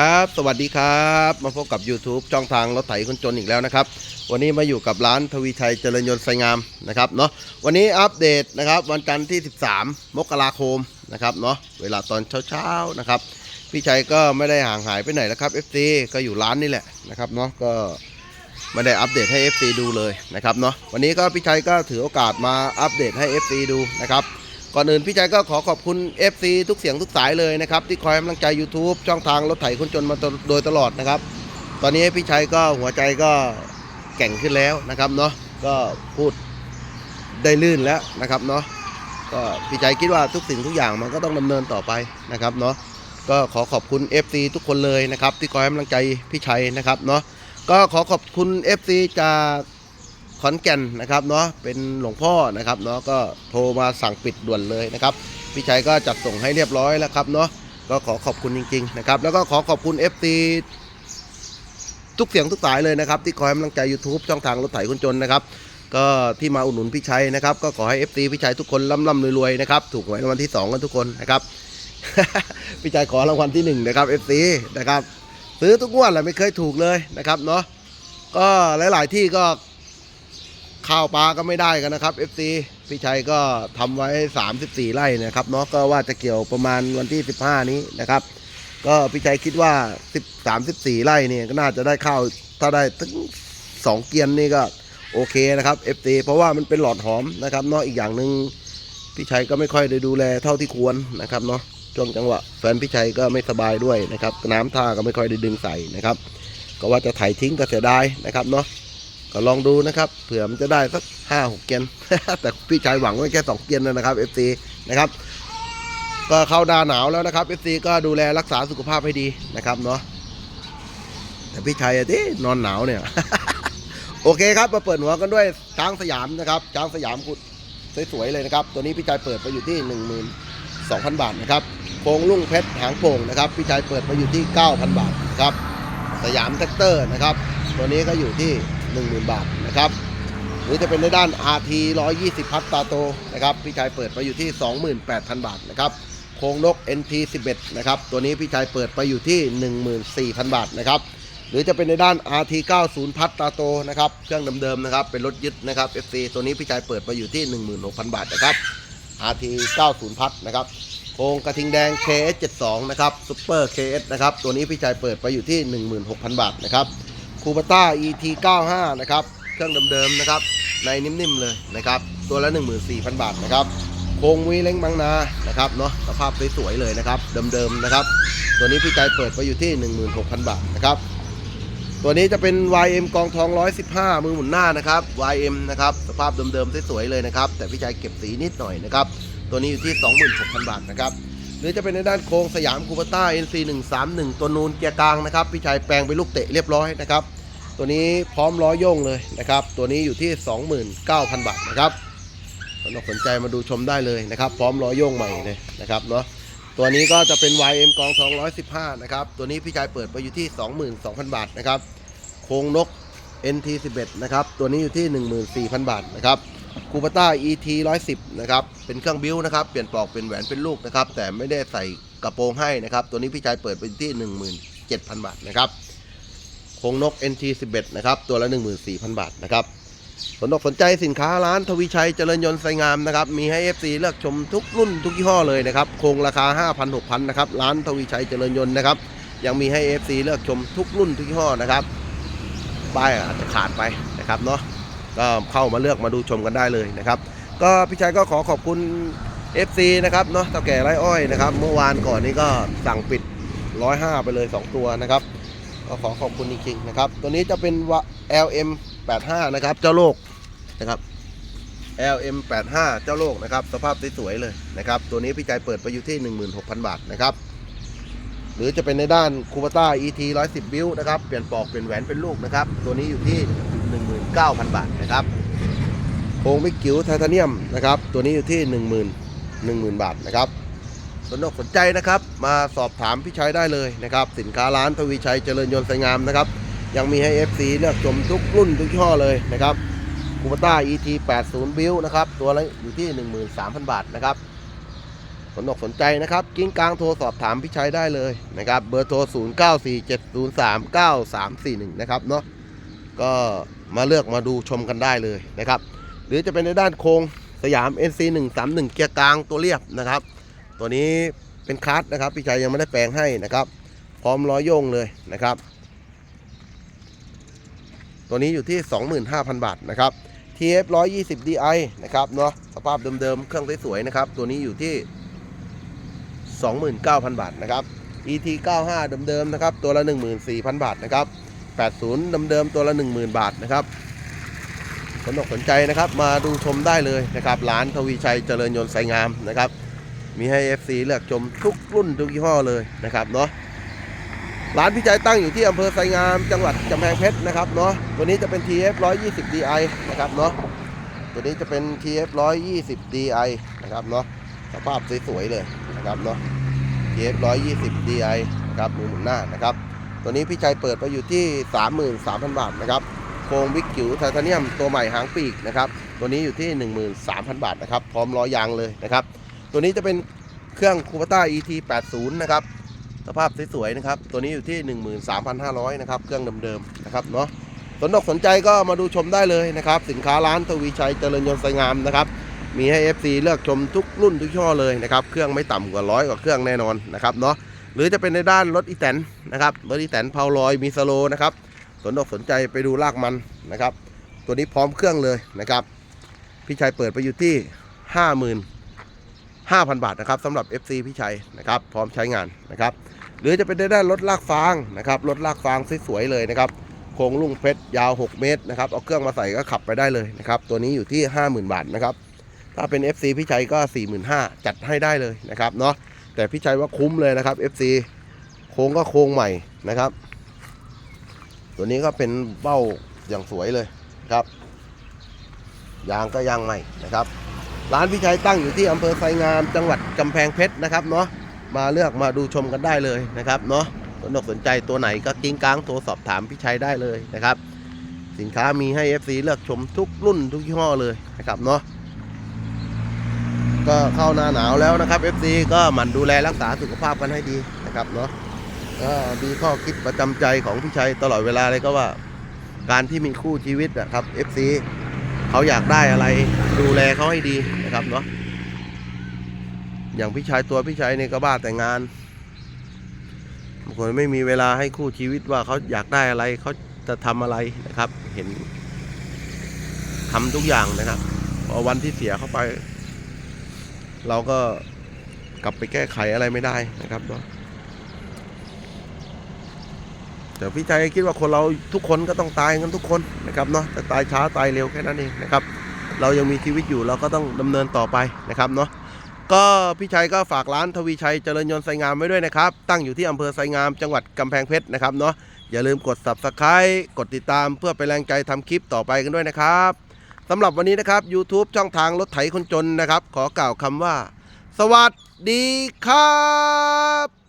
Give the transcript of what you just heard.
ครับ สวัสดีครับ มาพบกับ YouTube ช่องทางรถไถคนจนอีกแล้วนะครับ วันนี้มาอยู่กับร้านทวีชัยเจริญยนต์ไซงามนะครับเนาะ วันนี้อัปเดตนะครับวันจันทร์ที่ 13 มกราคมนะครับเนาะ เวลาตอนเช้าๆนะครับ พี่ชัยก็ไม่ได้ห่างหายไปไหนแล้วครับ FC ก็อยู่ร้านนี่แหละนะครับเนาะ ก็ไม่ได้อัปเดตให้ FC ดูเลยนะครับเนาะ วันนี้ก็พี่ชัยก็ถือโอกาสมาอัปเดตให้ FC ดูนะครับ ก่อนอื่นพี่ใจก็ขอขอบคุณ FC ทุกเสียงทุกสายเลยนะครับ ที่คอยให้กำลังใจ YouTube ช่องทางรถไถคนจนมาโดยตลอดนะครับ ตอนนี้พี่ชัยก็หัวใจก็แก่งขึ้นแล้วนะครับเนาะก็พูดได้ลื่นแล้วนะครับเนาะก็พี่ชัยคิดว่าทุกสิ่งทุกอย่างมันก็ต้องดำเนินต่อไปนะครับเนาะก็ขอขอบคุณ FC ทุกคนเลยนะครับ ที่คอยให้กำลังใจพี่ชัยนะครับเนาะก็ขอขอบคุณ FC จาก ขอนแก่นนะครับเนาะเป็นหลวงพ่อนะครับเนาะก็โทรมาสั่งปิดด่วนเลยนะครับพี่ชัยก็จัดส่งให้เรียบร้อยแล้วครับเนาะก็ขอขอบคุณจริงๆนะครับแล้วก็ขอขอบคุณ FT ทุกเสียงทุกสายเลยนะครับที่คอยให้กำลังใจ YouTube ช่องทางรถไถคนจนนะครับก็ที่มาอุดหนุนพี่ชัยนะครับก็ขอให้ FT พี่ชัยทุกคนร่ำร่ำรวยๆนะครับถูกหวยรางวัลที่สองกันทุกคนนะครับ พี่ชัยขอรางวัลที่หนึ่งนะครับ FT นะครับซื้อทุกงวดแหละไม่เคยถูกเลยนะครับเนาะก็หลายๆที่ก็ ข้าวปลาก็ไม่ได้กันนะครับ FC พี่ชัยก็ทำไว้ 34 ไร่นะครับเนาะก็ว่าจะเกี่ยวประมาณวันที่ 15 นี้นะครับ ก็พี่ชัยคิดว่า 10 34 ไร่เนี่ยก็น่าจะได้ข้าวถ้าได้ถึง2เกียนนี่ก็โอเคนะครับ FC เพราะว่ามันเป็นหลอดหอมนะครับเนาะอีกอย่างหนึ่งพี่ชัยก็ไม่ค่อยได้ดูแลเท่าที่ควรนะครับเนาะช่วงจังหวะแฟนพี่ชัยก็ไม่สบายด้วยนะครับน้ำท่าก็ไม่ค่อยได้ดึงใส่นะครับ ก็ว่าจะไถทิ้งก็เสียดายนะครับเนาะ ก็ลองดูนะครับ เผื่อมันจะได้สักห้าหกเกียน แต่พี่ชายหวังไว้แค่สองเกียนนะครับ FC นะครับ ก็เข้าหน้าหนาวแล้วนะครับ FC ก็ดูแลรักษาสุขภาพให้ดีนะครับเนาะแต่พี่ชายอะที่นอนหนาวเนี่ย โอเคครับมาเปิดหัวกันด้วยช้างสยามนะครับช้างสยามกุดสวยๆเลยนะครับ ตัวนี้พี่ชายเปิดไปอยู่ที่12,000 บาทนะครับโครงลุ่งเพชรหางโป่งนะครับพี่ชายเปิดไปอยู่ที่ 9,000 บาทนะครับสยามแท็กเตอร์นะครับ ตัวนี้ก็อยู่ที่ 10,000 บาทนะครับ หรือจะเป็นในด้าน RT 120 พัตตาโตนะครับ พี่ชายเปิดไปอยู่ที่ 28,000 บาทนะครับ โครงนก NT 11นะครับ ตัวนี้พี่ชายเปิดไปอยู่ที่ 14,000 บาทนะครับ หรือจะเป็นในด้าน RT 90 พัตตาโตนะครับ เครื่องเดิมๆนะครับ เป็นรถยึดนะครับ FC ตัวนี้พี่ชายเปิดไปอยู่ที่ 16,000 บาทนะครับ RT 90 พัทนะครับโครงกระทิงแดง KS 72 นะครับซุปเปอร์ KS นะครับ ตัวนี้พี่ชายเปิดไปอยู่ที่ 16,000 บาทนะครับ คูปต้า ET 95นะครับเครื่องเดิมๆนะครับในนิ่มๆเลยนะครับตัวละ 14,000 บาทนะครับโครงวีเล้งบางนานะครับเนาะสภาพสวยๆเลยนะครับเดิมๆนะครับ ตัวนี้พี่ใจเปิดไปอยู่ที่ 16,000 บาทนะครับตัวนี้จะเป็น YM กองทอง 115 มือหมุนหน้านะครับ YM นะครับสภาพเดิมๆสวยๆเลยนะครับ แต่พี่ใจเก็บสีนิดหน่อยนะครับ ตัวนี้อยู่ที่ 26,000 บาทนะครับ หรือจะเป็นในด้านโครงสยามคูปต้า NC 131ตัวนูนเกียร์กลางนะครับพี่ชายแปลงไปนลูกเตะเรียบร้อยนะครับ ตัวนี้พร้อมล้อโย่งเลยนะครับ ตัวนี้อยู่ที่ 29,000 บาทนะครับสนสนใจมาดูชมได้เลยนะครับ พร้อมล้อโย่งใหม่เลยนะครับเนาะตัวนี้ก็จะเป็น YM กองทอง115 นะครับ ตัวนี้พี่ชายเปิดไปอยู่ที่ 22,000 บาทนะครับ โครงนก NT 11 นะครับ ตัวนี้อยู่ที่ 14,000 บาทนะครับ คูปต้า ET 110 นะครับ เป็นเครื่องบิ้วนะครับ เปลี่ยนปลอกเป็นแหวนเป็นลูกนะครับ แต่ไม่ได้ใส่กระโปรงให้นะครับ ตัวนี้พี่ชายเปิดไปที่ 17,000 บาทนะครับโคงนก NT 11 นะครับ ตัวละ 14,000 บาทนะครับสนอกสนใจสินค้าร้านทวีชัยเจริญยนต์ไซงามนะครับ มีให้ FC เลือกชมทุกรุ่นทุกยี่ห้อเลยนะครับ โคงราคา 5,000 6,000 นะครับ ร้านทวีชัยเจริญยนต์นะครับ ยังมีให้ FC เลือกชมทุกรุ่นทุกยี่ห้อนะครับ ป้ายอาจจะขาดไปนะครับเนาะ ก็เข้ามาเลือกมาดูชมกันได้เลยนะครับ ก็พี่ชัยก็ขอขอบคุณ FC นะครับเนาะเต่าแก่ไรอ้อยนะครับ เมื่อวานก่อนนี้ก็สั่งปิด 105 ไปเลย 2 ตัวนะครับ ก็ขอขอบคุณจริงๆนะครับ ตัวนี้จะเป็น LM 85นะครับ เจ้าโลกนะครับ LM 85เจ้าโลกนะครับ สภาพสวยๆเลยนะครับ ตัวนี้พี่ใจเปิดไปอยู่ที่ 16,000 บาทนะครับหรือจะเป็นในด้านคูปต้า ET 110 บิลนะครับ เปลี่ยนปลอก เปลี่ยนแหวนเป็นลูกนะครับ ตัวนี้อยู่ที่ 9,000 บาทนะครับโครงไมิกกิ๋วไทเทเนียมนะครับ ตัวนี้อยู่ที่ 10,000 10,000 บาทนะครับสนอกสนใจนะครับ มาสอบถามพี่ชัยได้เลยนะครับ สินค้าร้านทวีชัยเจริญยนต์ไสงามนะครับ ยังมีให้ FC เลือกชมทุกรุ่นทุกยี่ห้อเลยนะครับคูปต้า ET 80บิลนะครับ ตัวละอยู่ที่ 13,000 บาทนะครับ สนอกสนใจนะครับกิ้งกลางโทรสอบถามพี่ชัยได้เลยนะครับ เบอร์โทร 0 9 4 7 0 3 9 3 4 1 นะครับเนาะ ก็มาเลือกมาดูชมกันได้เลยนะครับ หรือจะเป็นในด้านโครงสยาม NC 1 3 1เกียร์กลางตัวเรียบนะครับ ตัวนี้เป็นคัสนะครับพี่ชัยยังไม่ได้แปลงให้นะครับ พร้อมล้อโยงเลยนะครับ ตัวนี้อยู่ที่ 25,000 บาทนะครับ TF 120 DI นะครับเนาะสภาพเดิมๆ เครื่องสวยๆนะครับ ตัวนี้อยู่ที่ 29,000 บาทนะครับ ET 95 เดิมๆนะครับ ตัวละ 14,000 บาทนะครับ 80 เดิมๆตัวละ 10,000 บาทนะครับสนอกสนใจนะครับมาดูชมได้เลยนะครับร้านทวีชัยเจริญยนต์ไซงามนะครับ มีให้ FC เลือกชมทุกรุ่นทุกยี่ห้อเลยนะครับเนาะร้านพี่ใจตั้งอยู่ที่อำเภอไซงาม จังหวัดกำแพงเพชรนะครับเนาะตัวนี้จะเป็น TF 120 DI นะครับเนาะตัวนี้จะเป็น TF 120 DI นะครับเนาะสภาพสวยๆเลยนะครับเนาะ TF 120 DI นะครับมือหมุนหน้านะครับ ตัวนี้พี่ชัยเปิดไปอยู่ที่ 33,000 บาทนะครับโครงบิ๊กจิ๋วไทเทเนียมตัวใหม่หางปีกนะครับตัวนี้อยู่ที่ 13,000 บาทนะครับพร้อมล้อยางเลยนะครับตัวนี้จะเป็นเครื่องคูปต้า ET 80นะครับสภาพสวยๆนะครับตัวนี้อยู่ที่ 13,500นะครับเครื่องเดิมๆนะครับเนาะสนอกสนใจก็มาดูชมได้เลยนะครับ สินค้าร้านทวีชัยเจริญยนต์ไซงามนะครับมีให้ FC เลือกชมทุกรุ่นทุกช่อเลยนะครับ เครื่องไม่ต่ำกว่าร้อยกว่าเครื่องแน่นอนนะครับเนาะ หรือจะเป็นในด้านรถอีแตนนะครับรถอีแตนเพาลอยมีสโลนะครับสนอกสนใจไปดูลากมันนะครับ ตัวนี้พร้อมเครื่องเลยนะครับพี่ชัยเปิดไปอยู่ที่ 55,000 บาทนะครับสำหรับ FC พี่ชัยนะครับ พร้อมใช้งานนะครับ หรือจะเป็นในด้านรถลากฟางนะครับรถลากฟางสวยๆเลยนะครับโครงลุ่งเพชรยาว 6 เมตรนะครับ เอาเครื่องมาใส่ก็ขับไปได้เลยนะครับ ตัวนี้อยู่ที่ 50,000 บาทนะครับ ถ้าเป็น FC พี่ชัยก็ 45,000จัดให้ได้เลยนะครับเนาะ แต่พี่ชัยว่าคุ้มเลยนะครับ FC โค้งก็โค้งใหม่นะครับ ตัวนี้ก็เป็นเบ้าอย่างสวยเลยครับ ยางก็ยางใหม่นะครับ ร้านพี่ชัยตั้งอยู่ที่อำเภอไซงามจังหวัดกำแพงเพชรนะครับเนาะมาเลือกมาดูชมกันได้เลยนะครับเนาะสนอกสนใจตัวไหนก็กิ้งก้างโทรสอบถามพี่ชัยได้เลยนะครับ สินค้ามีให้ FC เลือกชมทุกรุ่นทุกยี่ห้อเลยนะครับเนาะ ก็เข้าหน้าหนาวแล้วนะครับ FC ก็หมั่นดูแลรักษาสุขภาพกันให้ดีนะครับเนาะก็มีข้อคิดประจำใจของพี่ชัยตลอดเวลาเลยก็ว่า การที่มีคู่ชีวิตนะครับ FC เขาอยากได้อะไรดูแลเขาให้ดีนะครับเนาะอย่างพี่ชายตัวพี่ชายเนี่ยก็บ้าแต่งงานบางคนไม่มีเวลาให้คู่ชีวิตว่าเขาอยากได้อะไรเขาจะทำอะไรนะครับ เห็นทำทุกอย่างนะครับพอวันที่เสียเข้าไป เราก็กลับไปแก้ไขอะไรไม่ได้นะครับเนาะแต่พี่ชัยคิดว่าคนเราทุกคนก็ต้องตายกันทุกคนนะครับเนาะแต่ตายช้าตายเร็วแค่นั้นเองนะครับ เรายังมีชีวิตอยู่เราก็ต้องดำเนินต่อไปนะครับเนาะก็พี่ชัยก็ฝากร้านทวีชัยเจริญยนต์ไซงามไว้ด้วยนะครับ ตั้งอยู่ที่อำเภอไซงามจังหวัดกำแพงเพชรนะครับเนาะอย่าลืมกด subscribe กดติดตามเพื่อเป็นแรงใจทำคลิปต่อไปกันด้วยนะครับ สำหรับวันนี้นะครับ YouTube ช่องทางรถไถคนจนนะครับ ขอกล่าวคำว่า สวัสดีครับ